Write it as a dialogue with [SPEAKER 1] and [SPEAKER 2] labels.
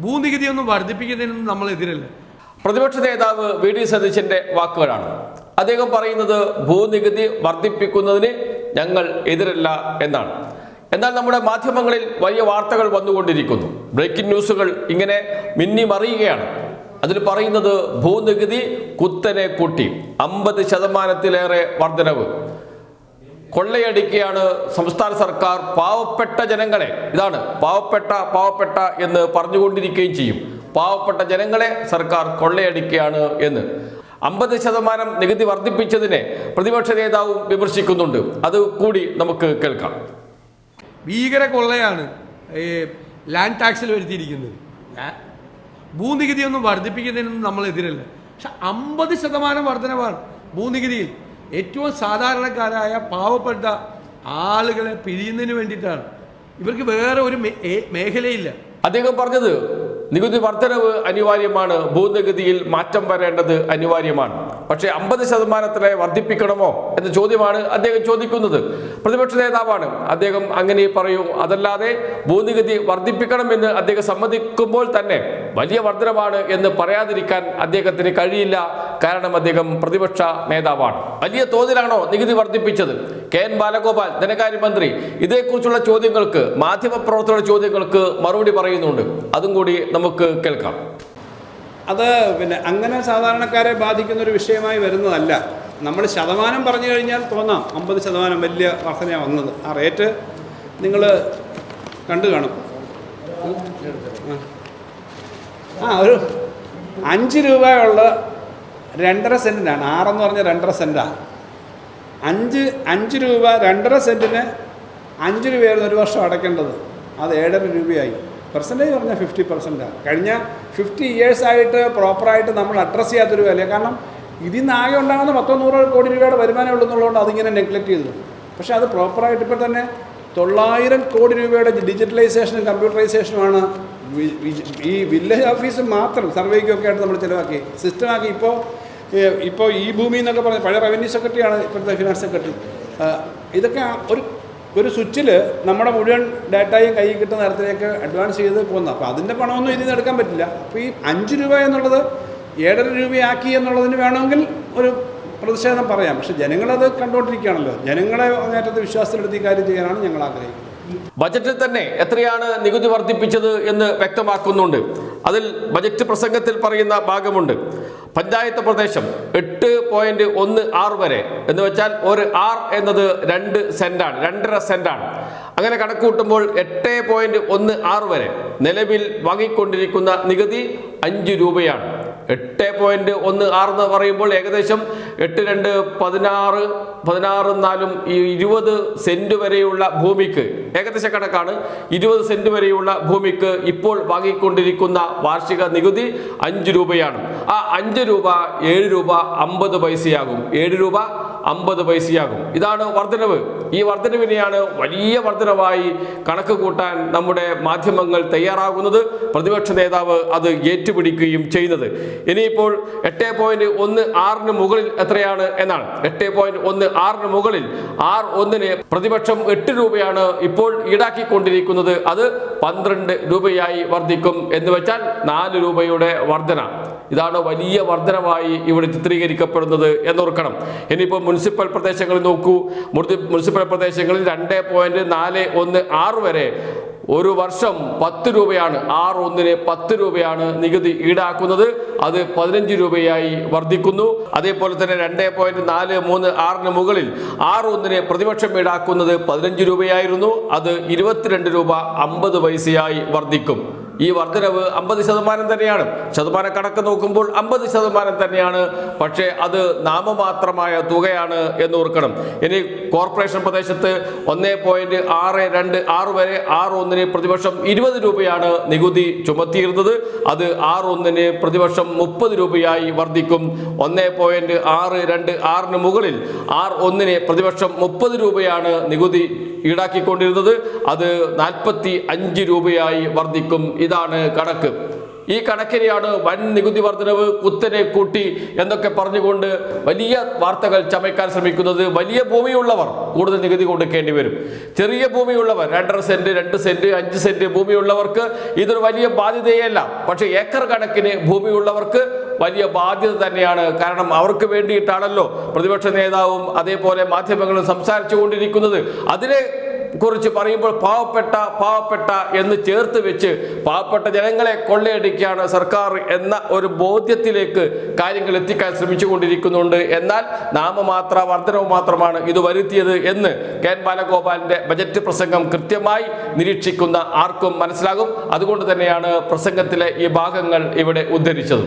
[SPEAKER 1] ഭൂനികുതിയൊന്നും വർദ്ധിപ്പിക്കുന്നതിനൊന്നും നമ്മൾ എതിരല്ല.
[SPEAKER 2] പ്രതിപക്ഷ നേതാവ് വി ഡി സതീശന്റെ വാക്കുകളാണ്. അദ്ദേഹം പറയുന്നത് ഭൂനികുതി വർദ്ധിപ്പിക്കുന്നതിന് ഞങ്ങൾ എതിരല്ല എന്നാണ്. എന്നാൽ നമ്മുടെ മാധ്യമങ്ങളിൽ വലിയ വാർത്തകൾ വന്നുകൊണ്ടിരിക്കുന്നു. ബ്രേക്കിംഗ് ന്യൂസുകൾ ഇങ്ങനെ മിന്നി മറിയുകയാണ്. അതിൽ പറയുന്നത് ഭൂനികുതി കുത്തനെ കൂട്ടി. അമ്പത് ശതമാനത്തിലേറെ വർധനവ്. കൊള്ളയടിക്കുകയാണ് സംസ്ഥാന സർക്കാർ പാവപ്പെട്ട ജനങ്ങളെ. ഇതാണ് പാവപ്പെട്ട പാവപ്പെട്ട എന്ന് പറഞ്ഞുകൊണ്ടിരിക്കുകയും ചെയ്യും. പാവപ്പെട്ട ജനങ്ങളെ സർക്കാർ കൊള്ളയടിക്കുകയാണ് എന്ന്. അമ്പത് ശതമാനം നികുതി വർദ്ധിപ്പിച്ചതിനെ പ്രതിപക്ഷ നേതാവും വിമർശിക്കുന്നുണ്ട്. അത് കൂടി നമുക്ക് കേൾക്കാം.
[SPEAKER 1] ഭീകര കൊള്ളയാണ് ഈ ലാൻഡ് ടാക്സിൽ വരുത്തിയിരിക്കുന്നത്. ഭൂനികുതി ഭൂനികുതിയൊന്നും വർദ്ധിപ്പിക്കുന്നതിനൊന്നും നമ്മൾ എതിരല്ല പക്ഷെ അമ്പത് ശതമാനം വർധനവാണ് ഭൂനികുതിയിൽ. ഏറ്റവും സാധാരണക്കാരായ പാവപ്പെട്ട ആളുകളെ പിരിയുന്നതിന് വേണ്ടിയിട്ടാണ്. ഇവർക്ക് വേറെ ഒരു മേഖലയില്ല.
[SPEAKER 2] അദ്ദേഹം പറഞ്ഞത് നികുതി വർധനവ് അനിവാര്യമാണ് ഭൂനികുതിയിൽ മാറ്റം വരേണ്ടത് അനിവാര്യമാണ്. പക്ഷേ അമ്പത് ശതമാനത്തിലെ വർദ്ധിപ്പിക്കണമോ എന്ന ചോദ്യമാണ് അദ്ദേഹം ചോദിക്കുന്നത്. പ്രതിപക്ഷ നേതാവാണ്. അദ്ദേഹം അങ്ങനെ പറയൂ അതല്ലാതെ ഭൂനികുതി വർദ്ധിപ്പിക്കണമെന്ന് അദ്ദേഹം സമ്മതിക്കുമ്പോൾ തന്നെ വലിയ വർധനമാണ് എന്ന് പറയാതിരിക്കാൻ അദ്ദേഹത്തിന് കഴിയില്ല കാരണം അദ്ദേഹം പ്രതിപക്ഷ നേതാവാണ്. വലിയ തോതിലാണോ നികുതി വർദ്ധിപ്പിച്ചത്? കെ എൻ ബാലഗോപാൽ ധനകാര്യമന്ത്രി ഇതേക്കുറിച്ചുള്ള ചോദ്യങ്ങൾക്ക് മാധ്യമപ്രവർത്തകരുടെ ചോദ്യങ്ങൾക്ക് മറുപടി പറയുന്നുണ്ട്. അതും കൂടി നമുക്ക് കേൾക്കാം.
[SPEAKER 3] അത് പിന്നെ അങ്ങനെ സാധാരണക്കാരെ ബാധിക്കുന്ന ഒരു വിഷയമായി വരുന്നതല്ല. നമ്മൾ ശതമാനം പറഞ്ഞു കഴിഞ്ഞാൽ തോന്നാം. അമ്പത് ശതമാനം വലിയ വർധനയാണ് വന്നത്. ആ റേറ്റ് നിങ്ങൾ കണ്ടു കാണും. ആ. ഒരു അഞ്ച് രൂപയുള്ള രണ്ടര സെന്റിനാണ് ആറെന്ന് പറഞ്ഞാൽ രണ്ടര സെന്റാണ് അഞ്ച് അഞ്ച് രൂപ രണ്ടര സെന്റിന് അഞ്ച് രൂപയായിരുന്നു ഒരു വർഷം അടയ്ക്കേണ്ടത്. അത് ഏഴര രൂപയായി. പെർസെന്റേജ് പറഞ്ഞാൽ ഫിഫ്റ്റി പെർസെന്റാണ് കഴിഞ്ഞ ഫിഫ്റ്റി ഇയേഴ്സ് ആയിട്ട് പ്രോപ്പറായിട്ട് നമ്മൾ അഡ്രസ്സ് ചെയ്യാത്തൊരു വില കാരണം ഇതിൽ നിന്ന് ആകെ ഉണ്ടാകുന്ന പത്തോ നൂറോ കോടി രൂപയുടെ വരുമാനം ഉള്ളതെന്നുള്ളതുകൊണ്ട് അതിങ്ങനെ നെഗ്ലക്റ്റ് ചെയ്തു. പക്ഷേ അത് പ്രോപ്പറായിട്ട് ഇപ്പോൾ തന്നെ തൊള്ളായിരം കോടി രൂപയുടെ ഡിജിറ്റലൈസേഷനും കമ്പ്യൂട്ടറൈസേഷനുമാണ് ഈ വില്ലേജ് ഓഫീസ് മാത്രം സർവേക്കൊക്കെ ആയിട്ട് നമ്മൾ ചിലവാക്കി. സിസ്റ്റമാക്കി ഇപ്പോൾ ഇപ്പോൾ ഈ ഭൂമി എന്നൊക്കെ പറഞ്ഞ പഴയ റവന്യൂ സെക്രട്ടറിയാണ് ഇപ്പോഴത്തെ ഫിനാൻസ് സെക്രട്ടറി ഇതൊക്കെ ഒരു ഒരു സ്വിച്ചിൽ നമ്മുടെ മുഴുവൻ ഡാറ്റയും കൈ കിട്ടുന്ന തരത്തിലേക്ക് അഡ്വാൻസ് ചെയ്ത് പോകുന്നത് അപ്പോൾ അതിന്റെ പണമൊന്നും ഇതിൽ നിന്ന് എടുക്കാൻ പറ്റില്ല. അപ്പോൾ ഈ അഞ്ച് രൂപ എന്നുള്ളത് ഏഴര രൂപയാക്കി എന്നുള്ളതിന് വേണമെങ്കിൽ ഒരു പ്രതിഷേധം പറയാം. പക്ഷേ ജനങ്ങളത് കണ്ടുകൊണ്ടിരിക്കുകയാണല്ലോ. ജനങ്ങളെ അങ്ങേറ്റത്തെ വിശ്വാസത്തിലെടുത്ത് ഈ കാര്യം ചെയ്യാനാണ് ഞങ്ങൾ ആഗ്രഹിക്കുന്നത്.
[SPEAKER 2] ബജറ്റിൽ തന്നെ എത്രയാണ് നികുതി വർദ്ധിപ്പിച്ചത് എന്ന് വ്യക്തമാക്കുന്നുണ്ട്. അതിൽ ബജറ്റ് പ്രസംഗത്തിൽ പറയുന്ന ഭാഗമുണ്ട്. പഞ്ചായത്ത് പ്രദേശം എട്ട് പോയിന്റ് ഒന്ന് ആറ് വരെ. എന്ന് വെച്ചാൽ ഒരു ആർ എന്നത് രണ്ട് സെന്റാണ് രണ്ടര സെന്റാണ്. അങ്ങനെ കണക്കൂട്ടുമ്പോൾ എട്ട് പോയിന്റ് ഒന്ന് ആറ് വരെ നിലവിൽ വാങ്ങിക്കൊണ്ടിരിക്കുന്ന നികുതി അഞ്ച് രൂപയാണ്. എട്ട് പോയിന്റ് ഒന്ന് ആറ് എന്ന് പറയുമ്പോൾ ഏകദേശം എട്ട് രണ്ട് പതിനാറ് പതിനാറ് നാലും ഈ ഇരുപത് സെന്റ് വരെയുള്ള ഭൂമിക്ക് ഏകദേശ കണക്കാണ്. ഇരുപത് സെന്റ് വരെയുള്ള ഭൂമിക്ക് ഇപ്പോൾ വാങ്ങിക്കൊണ്ടിരിക്കുന്ന വാർഷിക നികുതി അഞ്ച് രൂപയാണ്. ആ അഞ്ച് രൂപ ഏഴ് രൂപ അമ്പത് പൈസയാകും. ഏഴ് രൂപ അമ്പത് പൈസയാകും. ഇതാണ് വർധനവ് ഈ വർധനവിനെയാണ് വലിയ വർധനവായി കണക്ക് കൂട്ടാൻ നമ്മുടെ മാധ്യമങ്ങൾ തയ്യാറാകുന്നത്. പ്രതിപക്ഷ നേതാവ് അത് ഏറ്റുപിടിക്കുകയും ചെയ്യുന്നത്. ഇനിയിപ്പോൾ എട്ട് പോയിന്റ് ഒന്ന് ആറിന് മുകളിൽ എത്രയാണ് എന്നാണ്. എട്ട് പോയിന്റ് ഒന്ന് ആറിന് മുകളിൽ ആർ ഒന്നിന് പ്രതിപക്ഷം എട്ട് രൂപയാണ് ഇപ്പോൾ ഈടാക്കിക്കൊണ്ടിരിക്കുന്നത്. അത് പന്ത്രണ്ട് രൂപയായി വർദ്ധിക്കും എന്ന് വെച്ചാൽ നാല് രൂപയുടെ വർധന ഇതാണ് വലിയ വർധനമായി ഇവിടെ ചിത്രീകരിക്കപ്പെടുന്നത് എന്നോർക്കണം. ഇനിയിപ്പോൾ മുനിസിപ്പൽ പ്രദേശങ്ങളിൽ നോക്കൂ. മുനിസി- മുനിസിപ്പൽ പ്രദേശങ്ങളിൽ രണ്ട് പോയിന്റ് നാല് ഒന്ന് ആറ് വരെ ഒരു വർഷം പത്ത് രൂപയാണ് ആറ് ഒന്നിന് പത്ത് രൂപയാണ് നികുതി ഈടാക്കുന്നത്. അത് പതിനഞ്ച് രൂപയായി വർദ്ധിക്കുന്നു. അതേപോലെ തന്നെ രണ്ട് പോയിന്റ് നാല് മൂന്ന് ആറിന് മുകളിൽ ആറ് ഒന്നിന് പ്രതിപക്ഷം ഈടാക്കുന്നത് പതിനഞ്ച് രൂപയായിരുന്നു. അത് ഇരുപത്തിരണ്ട് രൂപ അമ്പത് പൈസയായി വർദ്ധിക്കും. ഈ വർധനവ് അമ്പത് ശതമാനം തന്നെയാണ്. ശതമാന കണക്ക് നോക്കുമ്പോൾ അമ്പത് ശതമാനം തന്നെയാണ്. പക്ഷേ അത് നാമമാത്രമായ തുകയാണ് എന്ന് ഓർക്കണം ഇനി കോർപ്പറേഷൻ പ്രദേശത്ത് ഒന്നേ പോയിന്റ് ആറ് രണ്ട് ആറ് വരെ ആറ് ഒന്നിന് പ്രതിവർഷം ഇരുപത് രൂപയാണ് നികുതി ചുമത്തിയിരുന്നത്. അത് ആറ് ഒന്നിന് പ്രതിവർഷം മുപ്പത് രൂപയായി വർദ്ധിക്കും. ഒന്നേ പോയിന്റ് ആറ് രണ്ട് ആറിന് മുകളിൽ ആർ ഒന്നിന് പ്രതിവർഷം മുപ്പത് രൂപയാണ് നികുതി ഈടാക്കിക്കൊണ്ടിരുന്നത്. അത് നാൽപ്പത്തി അഞ്ച് രൂപയായി വർദ്ധിക്കും. ഇതാണ് കണക്ക്. ഈ കണക്കിനെയാണ് വൻ നികുതി വർധനവ് കുത്തനെ കൂട്ടി എന്നൊക്കെ പറഞ്ഞുകൊണ്ട് വലിയ വാർത്തകൾ ചമയ്ക്കാൻ ശ്രമിക്കുന്നത് വലിയ ഭൂമിയുള്ളവർ കൂടുതൽ നികുതി കൊടുക്കേണ്ടി വരും. ചെറിയ ഭൂമിയുള്ളവർ രണ്ടര സെന്റ് രണ്ട് സെന്റ് അഞ്ച് സെന്റ് ഭൂമിയുള്ളവർക്ക് ഇതൊരു വലിയ ബാധ്യതയല്ല. പക്ഷെ ഏക്കർ കണക്കിന് ഭൂമിയുള്ളവർക്ക് വലിയ ബാധ്യത തന്നെയാണ്. കാരണം അവർക്ക് വേണ്ടിയിട്ടാണല്ലോ പ്രതിപക്ഷ നേതാവും അതേപോലെ മാധ്യമങ്ങളും സംസാരിച്ചു കൊണ്ടിരിക്കുന്നത് അതിനെ കുറിച്ച് പറയുമ്പോൾ പാവപ്പെട്ട പാവപ്പെട്ട എന്ന് ചേർത്ത് വെച്ച് പാവപ്പെട്ട ജനങ്ങളെ കൊള്ളയടിക്കുകയാണ് സർക്കാർ എന്ന ഒരു ബോധ്യത്തിലേക്ക് കാര്യങ്ങൾ എത്തിക്കാൻ ശ്രമിച്ചുകൊണ്ടിരിക്കുന്നുണ്ട്. എന്നാൽ നാമമാത്ര വർധനവ് മാത്രമാണ് ഇത് വരുത്തിയത് എന്ന് കെ ബാലഗോപാലിന്റെ ബജറ്റ് പ്രസംഗം കൃത്യമായി നിരീക്ഷിക്കുന്ന ആർക്കും മനസ്സിലാകും. അതുകൊണ്ട് തന്നെയാണ് പ്രസംഗത്തിലെ ഈ ഭാഗങ്ങൾ ഇവിടെ ഉദ്ധരിച്ചത്.